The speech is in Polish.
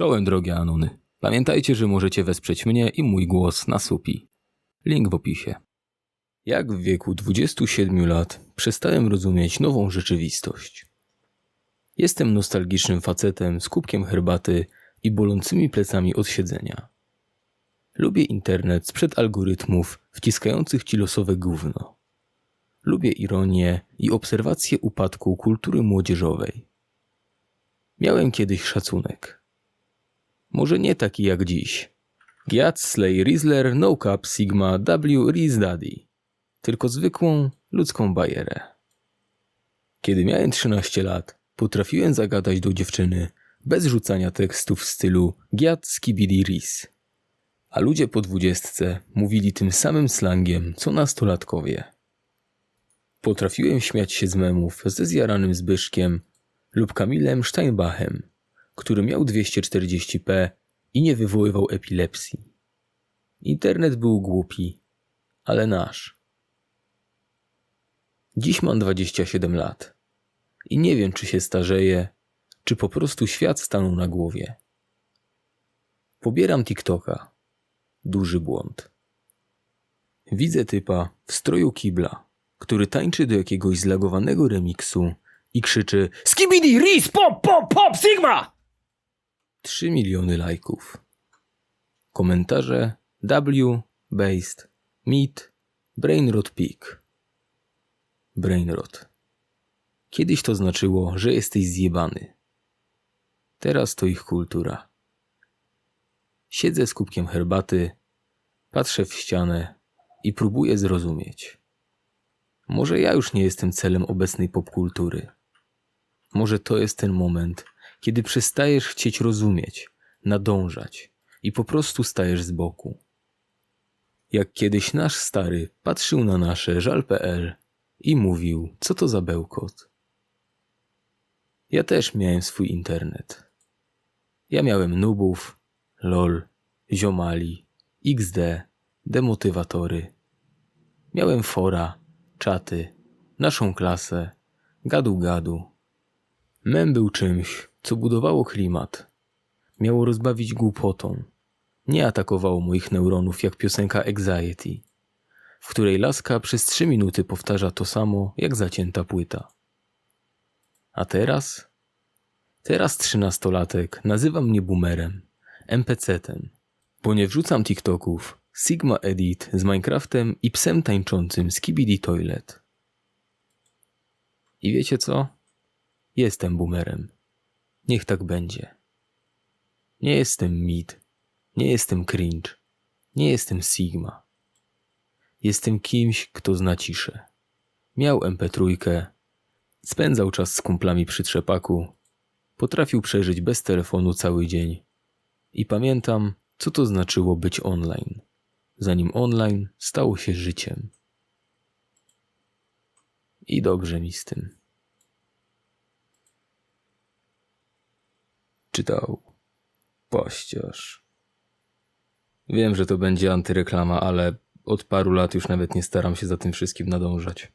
Czołem drogie Anuny. Pamiętajcie, że możecie wesprzeć mnie i mój głos na supi. Link w opisie. Jak w wieku 27 lat przestałem rozumieć nową rzeczywistość. Jestem nostalgicznym facetem z kubkiem herbaty i bolącymi plecami od siedzenia. Lubię internet sprzed algorytmów wciskających ci losowe gówno. Lubię ironię i obserwację upadku kultury młodzieżowej. Miałem kiedyś szacunek. Może nie taki jak dziś. Giat, Slay, Rizzler, No Cap, Sigma, W, Riz Daddy. Tylko zwykłą, ludzką bajerę. Kiedy miałem 13 lat, potrafiłem zagadać do dziewczyny bez rzucania tekstów w stylu Giat, Skibidi, Riz. A ludzie po dwudziestce mówili tym samym slangiem, co nastolatkowie. Potrafiłem śmiać się z memów ze zjaranym Zbyszkiem lub Kamilem Steinbachem, który miał 240p i nie wywoływał epilepsji. Internet był głupi, ale nasz. Dziś mam 27 lat i nie wiem, czy się starzeję, czy po prostu świat stanął na głowie. Pobieram TikToka. Duży błąd. Widzę typa w stroju kibla, który tańczy do jakiegoś zlagowanego remiksu i krzyczy Skibidi, Riz, pop, pop, pop, Sigma! 3 miliony lajków. Komentarze W, Based, Meet, Brainrot Peak. Brainrot. Kiedyś to znaczyło, że jesteś zjebany. Teraz to ich kultura. Siedzę z kubkiem herbaty, patrzę w ścianę i próbuję zrozumieć. Może ja już nie jestem celem obecnej popkultury. Może to jest ten moment, kiedy przestajesz chcieć rozumieć, nadążać i po prostu stajesz z boku. Jak kiedyś nasz stary patrzył na nasze żal.pl i mówił, co to za bełkot. Ja też miałem swój internet. Ja miałem nubów, lol, ziomali, xd, demotywatory. Miałem fora, czaty, naszą klasę, gadu-gadu. Mem był czymś, co budowało klimat. Miało rozbawić głupotą. Nie atakowało moich neuronów jak piosenka Anxiety, w której laska przez trzy minuty powtarza to samo jak zacięta płyta. A teraz? Teraz trzynastolatek nazywa mnie boomerem, NPC-tem, bo nie wrzucam TikToków, Sigma Edit z Minecraftem i psem tańczącym z Kibidi Toilet. I wiecie co? Jestem boomerem. Niech tak będzie. Nie jestem mid, nie jestem cringe, nie jestem Sigma. Jestem kimś, kto zna ciszę. Miał MP3, spędzał czas z kumplami przy trzepaku, potrafił przeżyć bez telefonu cały dzień. I pamiętam, co to znaczyło być online, zanim online stało się życiem. I dobrze mi z tym. Czytał Pościosz. Wiem, że to będzie antyreklama, ale od paru lat już nawet nie staram się za tym wszystkim nadążać.